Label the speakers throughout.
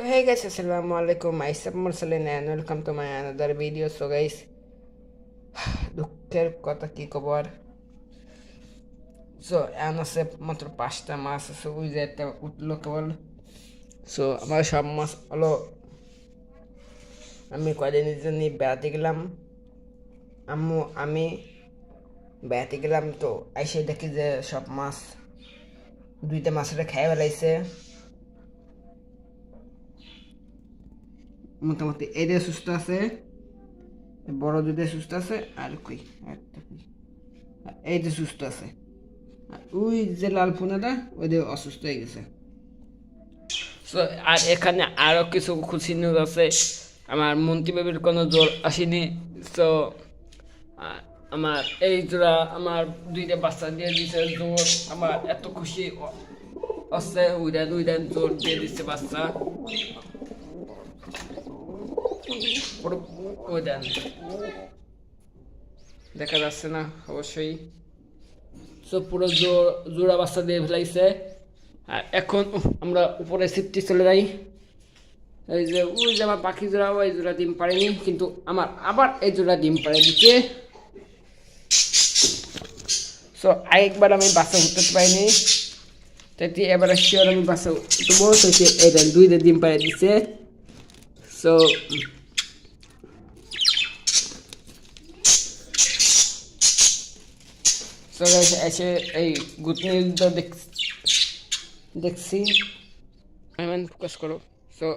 Speaker 1: hey guys, assalamu alaikum. Myself Mursalin and welcome to my another video. So guys, দুঃখের কথা কি খবর so এখন আছে মাত্র পাঁচটা মাছ আছে ওই যে একটা উঠল কেবল সো আমার সব মাছ হলো আমি কয়দিনের জন্য বেড়াতে গেলাম আম্মু আমি বেড়াতে গেলাম তো এসে দেখি যে সব মাছ দুইটা মাছের খেয়ে বেড়াইছে মোটামুটি এই দিয়ে সুস্থ আছে বড় দুধে সুস্থ আছে আর কই একটা কই। সুস্থ আছে। আর ওই যে লাল ফোনাটা ওই অসুস্থ হয়ে গেছে। So, আর এখানে আরও কিছু খুশি নিউজ আছে। আমার মন্ত্রী বাবির কোনো জোর আসেনি। তো আমার এই জোড়া আমার দুইটা বাচ্চা দিয়ে দিছে। জোর আমার এত খুশি আছে উইরা দুইটা জোর দিয়ে দিচ্ছে বাচ্চা। দেন। দেখা যাচ্ছে না, অবশ্যই। তো পুরো জোড়া বাচ্চা দিয়ে ফেলাইছে। আর এখন আমরা উপরে সিফটি চলে যাই। এই যে, ওই যে আমার পাখি জোড়া, ওই জোড়া ডিম পারেনি কিন্তু আমার আবার এই জোড়া ডিম পারে দিচ্ছে। সো আরেকবার আমি বাচ্চা উঠতে পারিনি। তাই এবারে শিওর আমি বাচ্চা উঠবো। তো দেন, দুই ডিম পারে দিচ্ছে। সো গাইস এসে এই গুড নিউজটা দেখছি। আমি ফোকাস করো। সো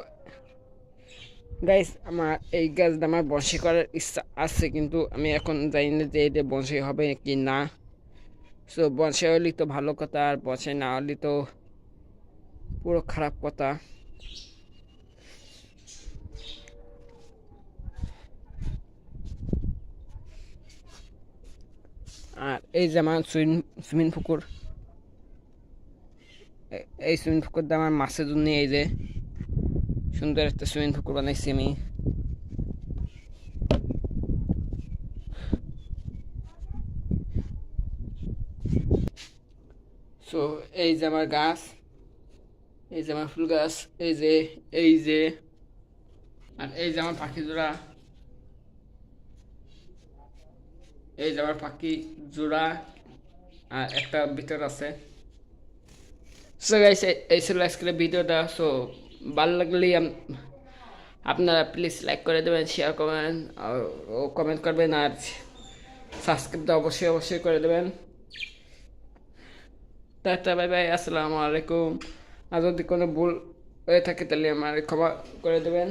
Speaker 1: গাইস আমার এই গাছটা আমার বংশী করার ইচ্ছা আছে, কিন্তু আমি এখন জানি না যে এটা বংশী হবে কি না। সো বংশী হলে তো ভালো কথা, আর বংশী না হলে তো পুরো খারাপ কথা আর এই যে আমার সুইমিং পুকুর। এই সুইমিং পুকুরটা আমার মাছের জন্য এই যে সুন্দর একটা সুইমিং পুকুর বানাইছি আমি। সো এই যে আমার গাছ, এই যে আমার ফুল গাছ, এই যে এই যে, আর এই যে আমার পাখি জোড়া। এই যে আমার পাখি জোড়া, আর একটা ভিতর আছে। সো গাইস এই ছিল আজকের ভিডিওটা। সো ভালো লাগলে আপনারা প্লিজ লাইক করে দেবেন শেয়ার করবেন, আর কমেন্ট করবেন, আর সাবস্ক্রাইবটা অবশ্যই অবশ্যই করে দেবেন। টাটা বাই বাই আসসালামু আলাইকুম। আর যদি কোনো ভুল হয়ে থাকে, তাহলে আমার ক্ষমা করে দেবেন।